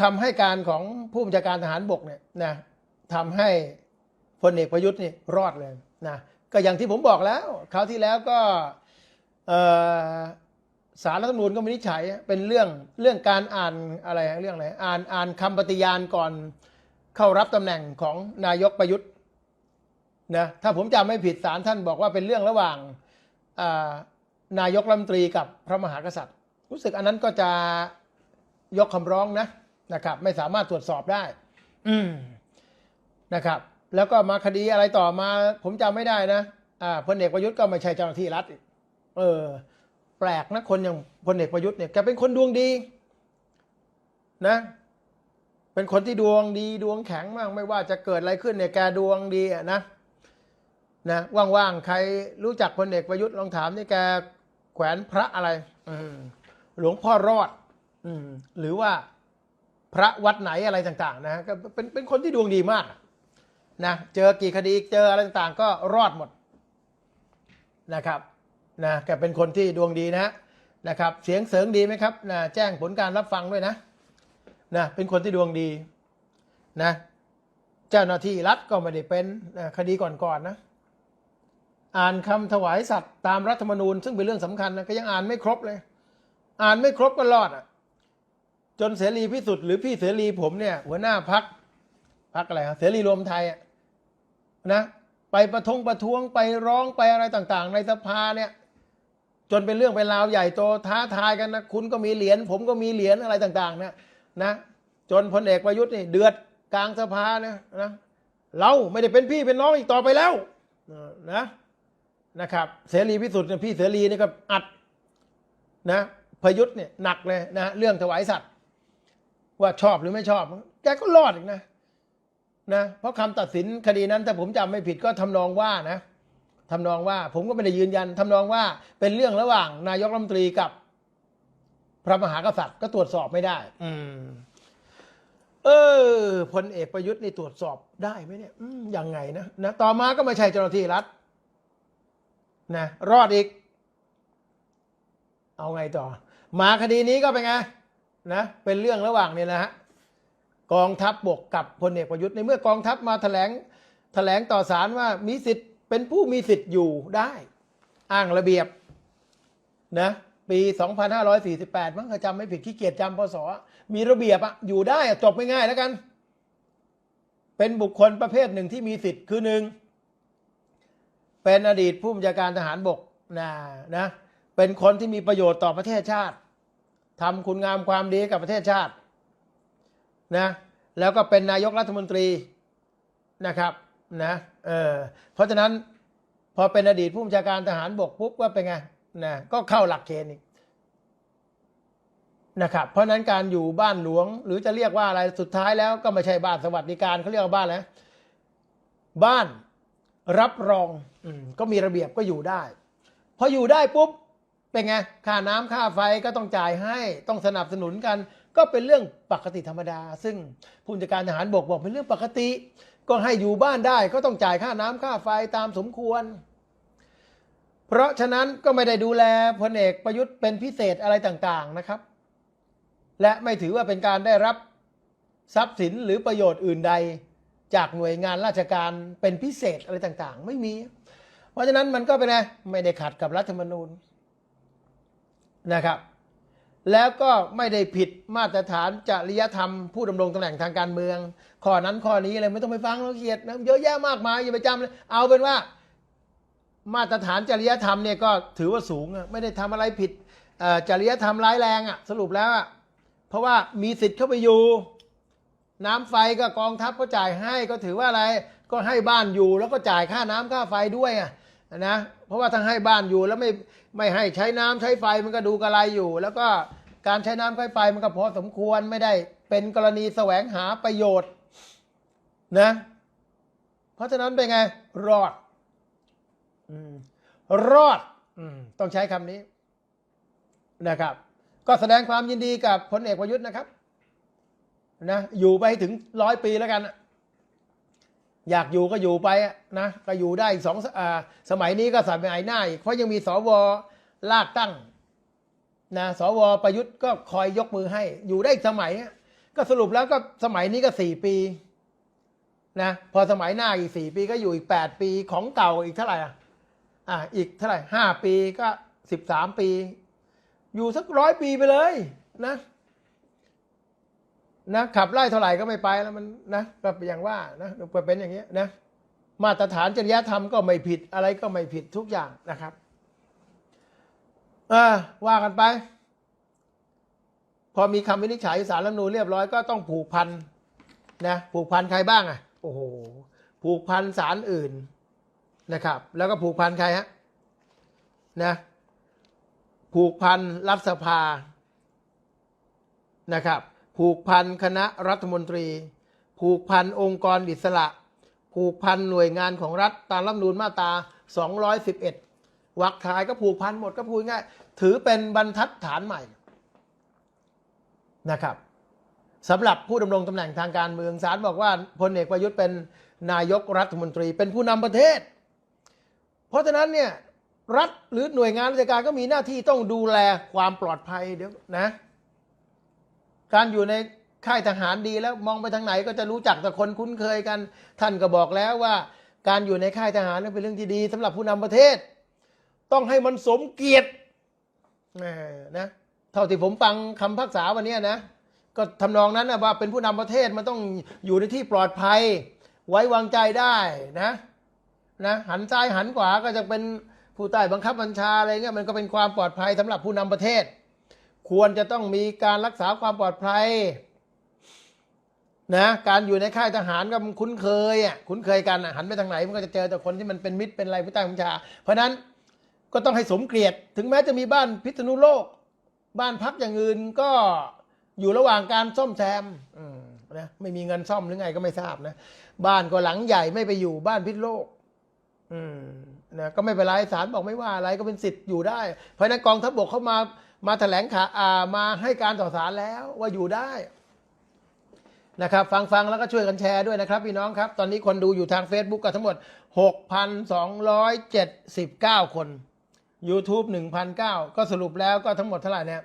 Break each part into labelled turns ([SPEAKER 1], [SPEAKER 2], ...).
[SPEAKER 1] คำให้การของผู้บัญชาการทหารบกเนี่ยนะทำให้พลเอกประยุทธ์นี่รอดเลยนะก็อย่างที่ผมบอกแล้วคราวที่แล้วก็สารรัฐธรรมนูญก็วินิจฉัยเป็นเรื่องเรื่องการอ่านอะไรเรื่องอะไรอ่านอ่านคำปฏิญาณก่อนเข้ารับตำแหน่งของนายกประยุทธ์นะถ้าผมจำไม่ผิดสารท่านบอกว่าเป็นเรื่องระหว่างนายกรัฐมนตรีกับพระมหากษัตริย์ รู้สึกอันนั้นก็จะยกคำร้องนะ นะครับ ไม่สามารถตรวจสอบได้ อืมนะครับ แล้วก็มาคดีอะไรต่อมา ผมจำไม่ได้นะอ่าพลเอกประยุทธ์ก็ไม่ใช่เจ้าหน้าที่รัฐอีกเออ แปลกนะคนอย่างพลเอกประยุทธ์เนี่ยแกเป็นคนดวงดี นะ เป็นคนที่ดวงดีดวงแข็งมากไม่ว่าจะเกิดอะไรขึ้นเนี่ยแกดวงดีอะนะนะว่างๆใครรู้จักพลเอกประยุทธ์ลองถามนี่แกแขวนพระอะไรอืมหลวงพ่อรอดอืมหรือว่า พระวัดไหนอะไรต่างๆนะก็เป็นเป็นคนที่ดวงดีมากนะเจอกี่คดีเจออะไรต่างๆ ก็รอดหมดนะครับนะแกเป็นคนที่ดวงดีนะนะครับ เสียงเสริงดีไหมครับนะแจ้งผลการรับฟังด้วยนะนะเป็นคนที่ดวงดีนะเจ้าหน้าที่รัฐก็ไม่ได้เป็นนะคดีก่อนๆนนะอ่านคำถวายสัตย์ตามรัฐธรรมนูญ ซึ่งเป็นเรื่องสำคัญนะก็ยังอ่านไม่ครบเลย อ่านไม่ครบก็รอดอะ จนเสรีพิสุทธิ์หรือพี่เสรีผมเนี่ย หัวหน้าพักพักอะไรครับเสรีรวมไทยนะไปประท้วงประท้วงไปร้องไปอะไรต่างๆ ในสภาเนี่ยจนเป็นเรื่องเป็นราวใหญ่โตท้าทายกันนะคุณก็มีเหรียญผมก็มีเหรียญอะไรต่างๆเนี่ยนะจนพลเอกประยุทธ์นี่เดือดกลางสภาเนี่ยนะเราไม่ได้เป็นพี่เป็นน้องอีกต่อไปแล้วนะนะครับ เสรีพิสุทธิ์เนี่ยพี่เสรีนี่ก็อัดนะพยุทธ์เนี่ยหนักเลยนะเรื่องถวายสัตว์ ว่าชอบหรือไม่ชอบ แกก็รอดอีกนะนะเพราะคำตัดสินคดีนั้นถ้าผมจำไม่ผิดก็ทำนองว่านะทำนองว่า ผมก็ไม่ได้ยืนยันทำนองว่าเป็นเรื่องระหว่าง นายกรัฐมนตรีกับ พระมหากษัตริย์ก็ตรวจสอบไม่ได้ อืม เออพลเอกประยุทธ์นี่ตรวจสอบได้ไหมเนี่ยอืมยังไงนะนะต่อมาก็ไม่ใช่เจ้าหน้าที่รัฐนะรอดอีก เอาไงต่อ มาคดีนี้ก็เป็นไง นะเป็นเรื่องระหว่างเนี่ยนะฮะกองทัพบบกกับพลเอกประยุทธ์ในเมื่อกองทัพมาแถลงแถลงต่อศาลว่ามีสิทธิ์เป็นผู้มีสิทธิ์อยู่ได้ อ้างระเบียบนะปี 2548 มั้งถ้าจำไม่ผิดขี้เกียจจำพศมีระเบียบอะอยู่ได้จบไม่ง่ายแล้วกัน เป็นบุคคลประเภทหนึ่งที่มีสิทธิ์คือหนึ่งเป็นอดีตผู้บัญชาการทหารบกนะนะเป็นคนที่มีประโยชน์ต่อประเทศชาติ ทำคุณงามความดีกับประเทศชาตินะแล้วก็เป็นนายกรัฐมนตรีนะครับนะเออเพราะฉะนั้นพอเป็นอดีตผู้บัญชาการทหารบกปุ๊บก็เป็นไงนะก็เข้าหลักเกณฑ์นะครับเพราะฉะนั้นการอยู่บ้านหลวง หรือจะเรียกว่าอะไรสุดท้ายแล้วก็ไม่ใช่บ้านสวัสดิการเขาเรียกว่าบ้านแล้วบ้านรับรองอก็มีระเบียบก็อยู่ได้ พออยู่ได้ปุ๊บ เป็นไงค่าน้ำค่าไฟก็ต้องจ่ายให้ต้องสนับสนุนกัน ก็เป็นเรื่องปกติธรรมดา ซึ่งผู้จัดการทหารบกบอกเป็นเรื่องปกติ ก็ให้อยู่บ้านได้ก็ต้องจ่ายค่าน้ำค่าไฟตามสมควร เพราะฉะนั้นก็ไม่ได้ดูแลพลเอกประยุทธ์เป็นพิเศษอะไรต่างๆนะครับ และไม่ถือว่าเป็นการได้รับทรัพย์สินหรือประโยชน์อื่นใด จากหน่วยงานราชการเป็นพิเศษอะไรต่างๆ ไม่มี เพราะฉะนั้นมันก็เป็นไงไม่ได้ขัดกับรัฐธรรมนูญ นะครับ แล้วก็ไม่ได้ผิดมาตรฐานจริยธรรม ผู้ดำรงตำแหน่งทางการเมือง ข้อนั้นข้อนี้อะไรไม่ต้องไปฟังเราเกียดนะเยอะแยะมากมายอย่าไปจำเลยเอาเป็นว่ามาตรฐานจริยธรรมเนี่ยก็ถือว่าสูงไม่ได้ทำอะไรผิดจริยธรรมร้ายแรงอะสรุปแล้วอะเพราะว่ามีสิทธิ์เข้าไปอยู่ น้ำไฟก็กองทัพก็จ่ายให้ก็ถือว่าอะไรก็ให้บ้านอยู่แล้วก็จ่ายค่าน้ำค่าไฟด้วยอะนะ เพราะว่าถ้าให้บ้านอยู่แล้วไม่ไม่ให้ใช้น้ำใช้ไฟมันก็ดูกระไรอยู่ แล้วก็การใช้น้ำใช้ไฟมันก็พอสมควรไม่ได้เป็นกรณีแสวงหาประโยชน์นะ เพราะฉะนั้นเป็นไง รอดรอดต้องใช้คำนี้นะครับ ก็แสดงความยินดีกับพลเอกประยุทธ์นะครับนะอยู่ไปให้ถึงร้อยปีแล้วกันอะ อยากอยู่ก็อยู่ไปนะก็อยู่ได้อีกสองสมัยนี้ก็สมัยหน้าอีกเพราะยังมีสวลากตั้งนะสวประยุทธ์ก็คอยยกมือให้ อยู่ได้อีกสมัยก็สรุปแล้วก็สมัยนี้ก็สี่ปีนะพอสมัยหน้าอีกสี่ปีก็อยู่อีกแปดปีของเก่าอีกเท่าไหร่อะอะอีกเท่าไหร่ห้าปีก็สิบสามปี อยู่สักร้อยปีไปเลยนะ นะขับไล่เท่าไหร่ก็ไม่ไปแล้วมันนะก็อย่างว่านะก็เป็นอย่างเงี้ยนะมาตรฐานจริยธรรมก็ไม่ผิดอะไรก็ไม่ผิดทุกอย่างนะครับอว่ากันไป พอมีคำวินิจฉัยสารรัฐนูเรียบร้อยก็ต้องผูกพันนะผูกพันใครบ้างอะโอ้โหผูกพันสารอื่นนะครับ แล้วก็ผูกพันใครฮะนะผูกพันรัฐสภานะครับ ผูกพันคณะรัฐมนตรี ผูกพันองค์กรอิสระ ผูกพันหน่วยงานของรัฐตามรัฐมนูญมาตรา 211วรรคท้ายก็ผูกพันหมดก็พูดง่าย ถือเป็นบรรทัดฐานใหม่นะครับสำหรับผู้ดำรงตำแหน่งทางการเมืองศาลบอกว่าพลเอกประยุทธ์เป็นนายกรัฐมนตรี เป็นผู้นำประเทศ เพราะฉะนั้นเนี่ยรัฐหรือหน่วยงานราชการก็มีหน้าที่ต้องดูแลความปลอดภัยเดี๋ยวนะ การอยู่ในค่ายทหารดีแล้วมองไปทางไหนก็จะรู้จักแต่คนคุ้นเคยกัน ท่านก็บอกแล้วว่า การอยู่ในค่ายทหารเป็นเรื่องที่ดีสำหรับผู้นำประเทศ ต้องให้มันสมเกียรตินะเท่าที่ผมฟังคำพักษาวันนี้นะก็ทำนองนั้นนะว่าเป็นผู้นำประเทศมันต้องอยู่ในที่ปลอดภัย ไว้วางใจได้นะนะหันซ้ายหันขวาก็จะเป็นผู้ใต้บังคับบัญชาอะไรเงี้ยมันก็เป็นความปลอดภัยสำหรับผู้นำประเทศ ควรจะต้องมีการรักษาความปลอดภัยนะการอยู่ในค่ายทหารก็มันคุ้นเคยอะคุ้นเคยกันอะหันไปทางไหนมันก็จะเจอแต่คนที่มันเป็นมิตรเป็นอะไรผู้ใต้บัญชา เพราะนั้นก็ต้องให้สมเกียรติ ถึงแม้จะมีบ้านพิษณุโลก บ้านพักอย่างอื่นก็อยู่ระหว่างการซ่อมแซมนะไม่มีเงินซ่อมหรือไงก็ไม่ทราบนะ บ้านก็หลังใหญ่ไม่ไปอยู่บ้านพิษโลก อืมนะก็ไม่เป็นไรศาลบอกไม่ว่าอะไรก็เป็นสิทธิ์อยู่ได้ เพราะฉะนั้นกองทัพบกเข้ามา มาแถลงข่าวอ่ามาให้การต่อศาลแล้วว่าอยู่ได้นะครับฟังฟังแล้วก็ช่วยกันแชร์ด้วยนะครับ พี่น้องครับ ตอนนี้คนดูอยู่ทาง Facebook กันทั้งหมด 6,279 คน YouTube 1,009ก็สรุปแล้วก็ทั้งหมดเท่าไหร่เนี่ย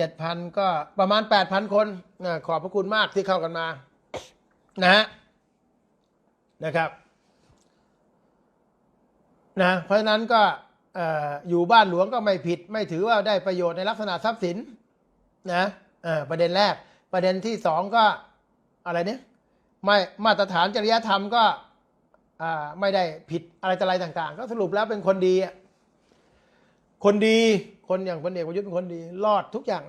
[SPEAKER 1] 7,000 ก็ประมาณ 8,000 คนอ่าขอบพระคุณมากที่เข้ากันมา นะฮะนะครับนะเพราะฉะนั้นก็ อยู่บ้านหลวงก็ไม่ผิด ไม่ถือว่าได้ประโยชน์ในลักษณะทรัพย์สินนะประเด็นแรก ประเด็นที่สองก็อะไรเนี่ยไม่มาตรฐานจริยธรรมก็ไม่ได้ผิดอะไรต่ออะไรต่าง ๆ ก็สรุปแล้วเป็นคนดีคนดีคนอย่างพลเอกประยุทธ์เป็นคนดีรอดทุกอย่าง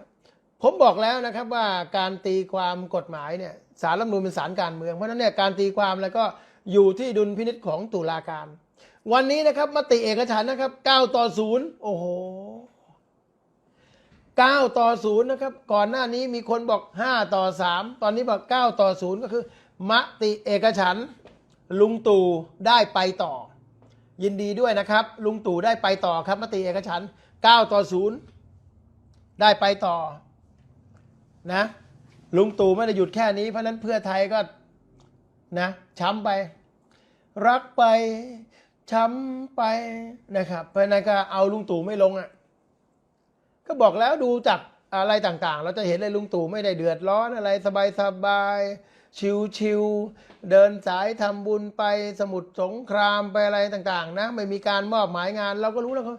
[SPEAKER 1] ผมบอกแล้วนะครับว่าการตีความกฎหมายเนี่ยสารรัฐมนูญเป็นสารการเมืองเพราะนั้นเนี่ยการตีความแล้วก็อยู่ที่ดุลพินิจของตุลาการ วันนี้นะครับมติเอกฉันนะครับ 9 ต่อ 0 โอ้โห 9 ต่อ 0 นะครับ ก่อนหน้านี้มีคนบอก 5 ต่อ 3 ตอนนี้บอก 9 ต่อ 0 ก็คือ มติเอกฉันลุงตู่ได้ไปต่อ ยินดีด้วยนะครับ ลุงตู่ได้ไปต่อครับ มติเอกฉัน9 ต่อ 0 ได้ไปต่อนะลุงตู่ไม่ได้หยุดแค่นี้เพราะนั้นเพื่อไทยก็นะช้ำไป รักไป ช้ำไปนะครับเพราะนั้นก็เอาลุงตู่ไม่ลงอะก็บอกแล้วดูจากอะไรต่างๆ เราจะเห็นเลยลุงตู่ไม่ได้เดือดร้อนอะไรสบายๆชิวๆเดินสายทำบุญไปสมุทรสงครามไปอะไรต่างๆ นะ ไม่มีการมอบหมายงาน เราก็รู้แล้วเขา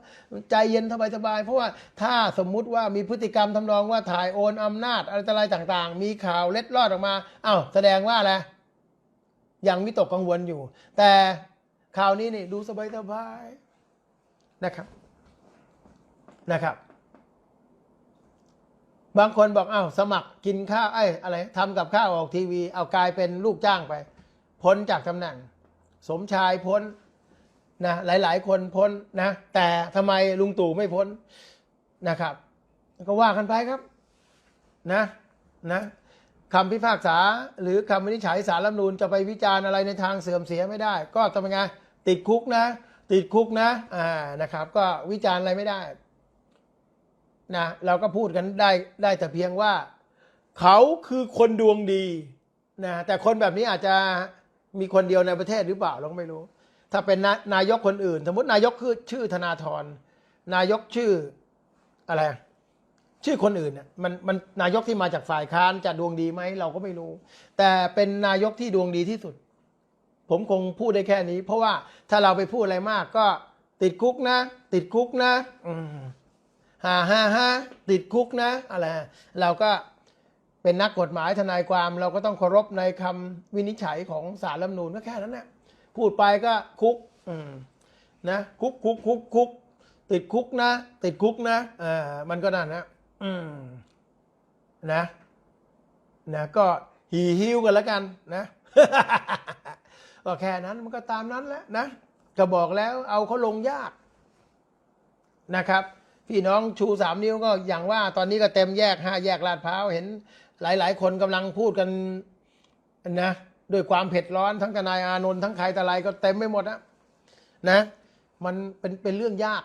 [SPEAKER 1] ใจเย็นสบายๆเพราะว่าถ้าสมมุติว่ามีพฤติกรรมทำนองว่าถ่ายโอนอำนาจอะไรต่อะไรต่างๆ มีข่าวเล็ดลอดออกมาอ้าวแสดงว่าอะไรยังวิตกกังวลอยู่ แต่ ข่าวนี้นี่ดูสบายสบายๆนะครับนะครับ บางคนบอกอ้าวสมัครกินข้าวไอ้อะไรทำกับข้าวออกทีวี เอากลายเป็นลูกจ้างไป พ้นจากตำแหน่ง สมชายพ้นนะหลาย ๆ คนพ้นนะ แต่ทำไมลุงตู่ไม่พ้นนะครับ ก็ว่ากันไปครับนะนะคำพิพากษา หรือคำวินิจฉัยสารรัฐมนูญจะไปวิจารณ์อะไรในทางเสื่อมเสียไม่ได้ ก็ทำยังไง ติดคุกนะ ติดคุกนะอ่านะครับ ก็วิจารณ์อะไรไม่ได้นะเราก็พูดกันได้ได้แต่เพียงว่า เขาคือคนดวงดีนะแต่คนแบบนี้อาจจะมีคนเดียวในประเทศหรือเปล่าเราก็ไม่รู้ ถ้าเป็นนานายกคนอื่น สมมตินายกคือชื่อธนาธรนายกชื่ออะไรชื่อคนอื่นเนี่ยมันมันนายกที่มาจากฝ่ายค้านจะดวงดีไหมเราก็ไม่รู้ แต่เป็นนายกที่ดวงดีที่สุด ผมคงพูดได้แค่นี้ เพราะว่าถ้าเราไปพูดอะไรมากก็ติดคุกนะ ติดคุกนะฮ่าฮ่าฮ่าติดคุกนะอะไรเราก็เป็นนักกฎหมายทนายความ เราก็ต้องเคารพในคำวินิจฉัยของศาลรัฐมนูญก็แค่นั้นแหละพูดไปก็คุกนะคุกคุกคุกคุกติดคุกนะ ติดคุกนะเออมันก็นั่นนะอืมนะ นะ ก็หีหิวกันแล้วกันนะ ก็แค่นั้นมันก็ตามนั้นแหละนะก็บอกแล้วเอาเขาลงยากนะครับ พี่น้องชูสามนิ้วก็อย่างว่าตอนนี้ก็เต็มแยกห้าแยกลาดพร้าวเห็นหลาย ๆ คนกำลังพูดกันนะด้วยความเผ็ดร้อนทั้งทนายอานนท์ทั้งใครแต่ไรก็เต็มไปหมดนะนะ มันเป็นเป็นเรื่องยาก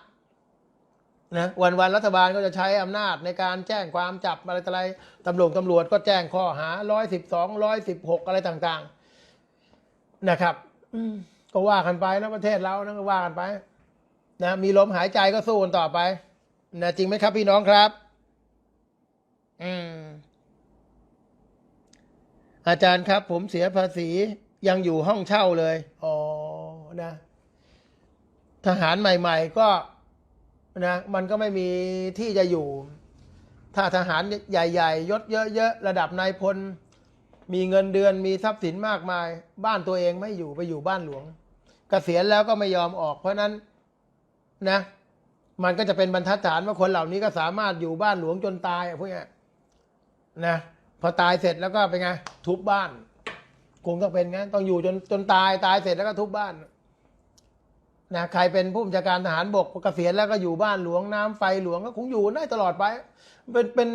[SPEAKER 1] นะวันวันรัฐบาลก็จะใช้อำนาจในการแจ้งความจับอะไรต่ออะไรตำรวจตำรวจก็แจ้งข้อหาร้อยสิบสองร้อยสิบหกอะไรต่าง ๆ นะครับอืมก็ว่ากันไปนะประเทศเรานะก็ว่ากันไป นะ มีลมหายใจก็สู้กันต่อไปนะจริงไหมครับพี่น้องครับ อืม อาจารย์ครับ ผมเสียภาษียังอยู่ห้องเช่าเลย อ๋อ นะ ทหารใหม่ ๆ ก็นะมันก็ไม่มีที่จะอยู่ ถ้าทหารใหญ่ ๆ ยศเยอะๆระดับนายพล มีเงินเดือนมีทรัพย์สินมากมาย บ้านตัวเองไม่อยู่ไปอยู่บ้านหลวงเกษียณแล้วก็ไม่ยอมออก เพราะนั้นนะ มันก็จะเป็นบรรทัดฐานว่าคนเหล่านี้ก็สามารถอยู่บ้านหลวงจนตายพวกนี้นะพอตายเสร็จแล้วก็เป็นไงทุบบ้านคงต้องเป็นงั้นต้องอยู่จนจนตายตายเสร็จแล้วก็ทุบบ้านนะใครเป็นผู้บัญชาการทหารบกเกษียณแล้วก็อยู่บ้านหลวงน้ำไฟหลวงก็คงอยู่ได้ตลอดไป เป็นเป็น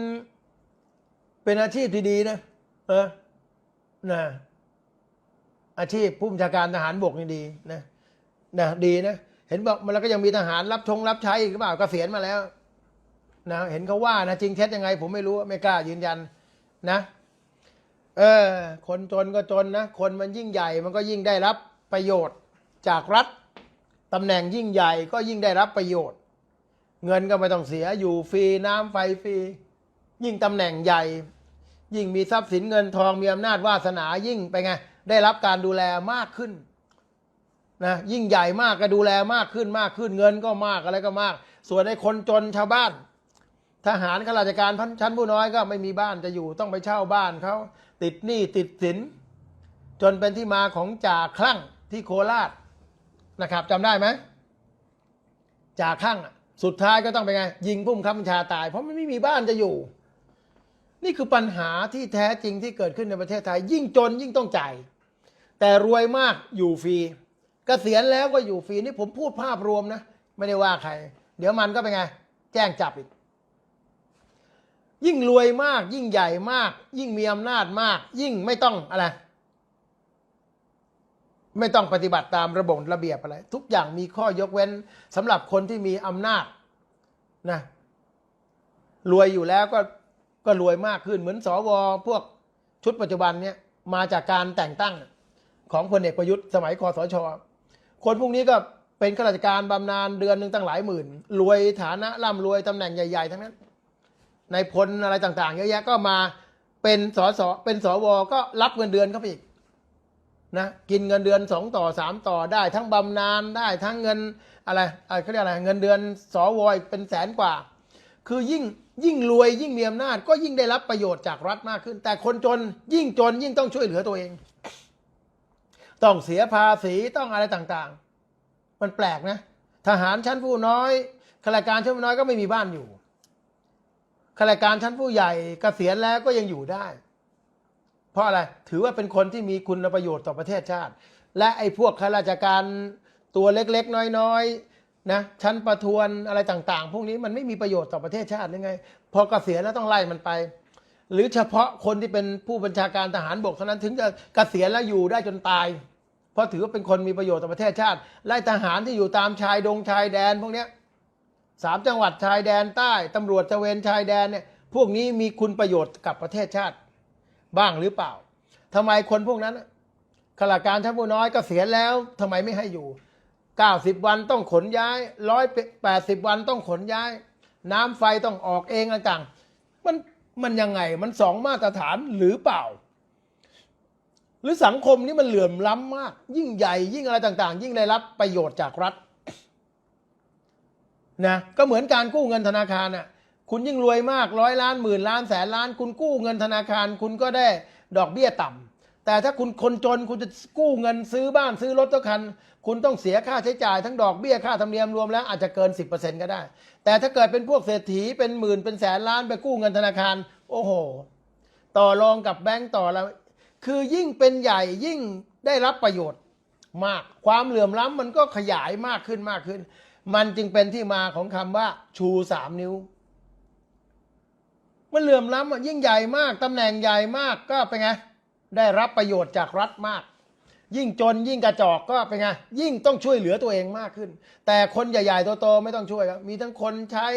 [SPEAKER 1] เป็นอาชีพที่ดีนะเออ นะอาชีพผู้บัญชาการทหารบกนี่ดีนะนะดีนะเห็นบอกมันแล้วก็ยังมีทหารรับชงรับใช้อีกหรือเปล่าเกษียณมาแล้วนะเห็นเขาว่านะจริงเท็จยังไง ผมไม่รู้ไม่กล้ายืนยันนะ เออ คนจนก็จนนะคนมันยิ่งใหญ่มันก็ยิ่งได้รับประโยชน์จากรัฐตำแหน่งยิ่งใหญ่ก็ยิ่งได้รับประโยชน์ เงินก็ไม่ต้องเสียอยู่ฟรีน้ำไฟฟรียิ่งตำแหน่งใหญ่ ยิ่งมีทรัพย์สินเงินทองมีอำนาจวาสนายิ่งไปไง ได้รับการดูแลมากขึ้นนะยิ่งใหญ่มากก็ดูแลมากขึ้นมากขึ้นเงินก็มากอะไรก็มาก ส่วนในคนจนชาวบ้าน ทหารข้าราชการชั้นผู้น้อยก็ไม่มีบ้านจะอยู่ต้องไปเช่าบ้านเขาติดหนี้ติดสิน จนเป็นที่มาของจ่าคลั่งที่โคราชนะครับจำได้ไหมจ่าคลั่งสุดท้ายก็ต้องไปไง ยิงพุ่มคับบัญชาตาย เพราะมันไม่มีบ้านจะอยู่ นี่คือปัญหาที่แท้จริงที่เกิดขึ้นในประเทศไทย ยิ่งจนยิ่งต้องจ่าย แต่รวยมากอยู่ฟรีเกษียณแล้วก็อยู่ฟรีนี่ผมพูดภาพรวมนะ ไม่ได้ว่าใคร เดี๋ยวมันก็เป็นไง แจ้งจับอีก ยิ่งรวยมาก ยิ่งใหญ่มาก ยิ่งมีอำนาจมาก ยิ่งไม่ต้องอะไร ไม่ต้องปฏิบัติตามระบบระเบียบอะไร ทุกอย่างมีข้อยกเว้นสำหรับคนที่มีอำนาจนะรวยอยู่แล้วก็ ก็รวยมากขึ้นเหมือนสวพวกชุดปัจจุบันเนี่ยมาจากการแต่งตั้งของพลเอกประยุทธ์สมัยคอสช คนพวกนี้ก็เป็นข้าราชการบำนาญเดือนหนึ่งตั้งหลายหมื่น รวยฐานะร่ำรวยตำแหน่งใหญ่ๆ ทั้งนั้น ในพลอะไรต่างๆ เยอะแยะก็มาเป็นสสเป็นสวก็รับเงินเดือนเข้าไปอีกนะกินเงินเดือนสองต่อสามต่อได้ทั้งบำนาญได้ทั้งเงินอะไรอะไรเขาเรียกอะไรเงินเดือนสวอีกเป็นแสนกว่า คือยิ่งยิ่งรวยยิ่งมีอำนาจ ก็ยิ่งได้รับประโยชน์จากรัฐมากขึ้น แต่คนจนยิ่งจนยิ่งต้องช่วยเหลือตัวเอง ต้องเสียภาษีต้องอะไรต่างๆ มันแปลกนะ ทหารชั้นผู้น้อยข้าราชการชั้นผู้น้อยก็ไม่มีบ้านอยู่ข้าราชการชั้นผู้ใหญ่เกษียณแล้วก็ยังอยู่ได้ เพราะอะไรถือว่าเป็นคนที่มีคุณประโยชน์ต่อประเทศชาติ และไอ้พวกข้าราชการตัวเล็กๆ น้อยๆ นะชั้นประทวนอะไรต่างๆ พวกนี้มันไม่มีประโยชน์ต่อประเทศชาติยังไง พอเกษียณแล้วต้องไล่มันไป หรือเฉพาะคนที่เป็นผู้บัญชาการทหารบกเท่านั้นถึงจะเกษียณแล้วอยู่ได้จนตาย เพราะถือว่าเป็นคนมีประโยชน์ต่อประเทศชาติ ไล่ทหารที่อยู่ตามชายดงชายแดน พวกนี้สามจังหวัดชายแดนใต้ตำรวจตระเวนชายแดนเนี่ยพวกนี้มีคุณประโยชน์กับประเทศชาติบ้างหรือเปล่าทำไมคนพวกนั้นข้าราชการชั้นผู้น้อยก็เสียณแล้วทำไมไม่ให้อยู่ 90วันต้องขนย้าย180วันต้องขนย้าย น้ำไฟต้องออกเองต่างมันมันยังไงมันสองมาตรฐานหรือเปล่า หรือสังคมนี้มันเหลื่อมล้ำมาก ยิ่งใหญ่ยิ่งอะไรต่างๆ ยิ่งได้รับประโยชน์จากรัฐนะก็เหมือนการกู้เงินธนาคารน่ะคุณยิ่งรวยมากร้อยล้านหมื่นล้านแสนล้าน คุณกู้เงินธนาคาร คุณก็ได้ดอกเบี้ยต่ำ แต่ถ้าคุณคนจนคุณจะกู้เงินซื้อบ้านซื้อรถทุกคัน คุณต้องเสียค่าใช้จ่ายทั้งดอกเบี้ยค่าธรรมเนียมรวมแล้วอาจจะเกิน 10%ก็ได้ แต่ถ้าเกิดเป็นพวกเศรษฐีเป็นหมื่นเป็นแสนล้านไปกู้เงินธนาคาร โอ้โห ต่อรองกับแบงก์ต่อแล้วคือยิ่งเป็นใหญ่ยิ่งได้รับประโยชน์มาก ความเหลื่อมล้ำมันก็ขยายมากขึ้นมากขึ้น มันจึงเป็นที่มาของคำว่าชูสามนิ้วมันเหลื่อมล้ำอะยิ่งใหญ่มากตำแหน่งใหญ่มากก็เป็นไง ได้รับประโยชน์จากรัฐมาก ยิ่งจนยิ่งกระจอกก็เป็นไงยิ่งต้องช่วยเหลือตัวเองมากขึ้น แต่คนใหญ่ๆโตๆไม่ต้องช่วยครับมีทั้งคนใช้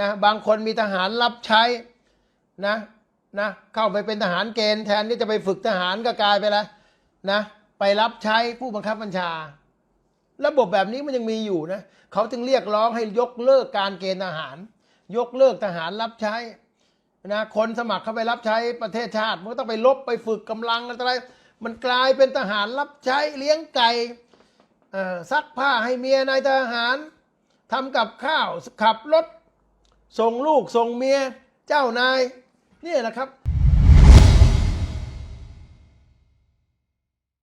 [SPEAKER 1] นะบางคนมีทหารรับใช้นะนะเข้าไปเป็นทหารเกณฑ์แทนที่จะไปฝึกทหารก็กลายไปแล้วนะไปรับใช้ผู้บังคับบัญชา ระบบแบบนี้มันยังมีอยู่นะเขาจึงเรียกร้องให้ยกเลิกการเกณฑ์ทหาร ยกเลิกทหารรับใช้ นะคนสมัครเข้าไปรับใช้ประเทศชาติ มันก็ต้องไปลบไปฝึกกำลังอะไรมันกลายเป็นทหารรับใช้เลี้ยงไก่ซักผ้าให้เมียนายทหารทำกับข้าวขับรถส่งลูกส่งเมียเจ้านายเนี่ยนะครับ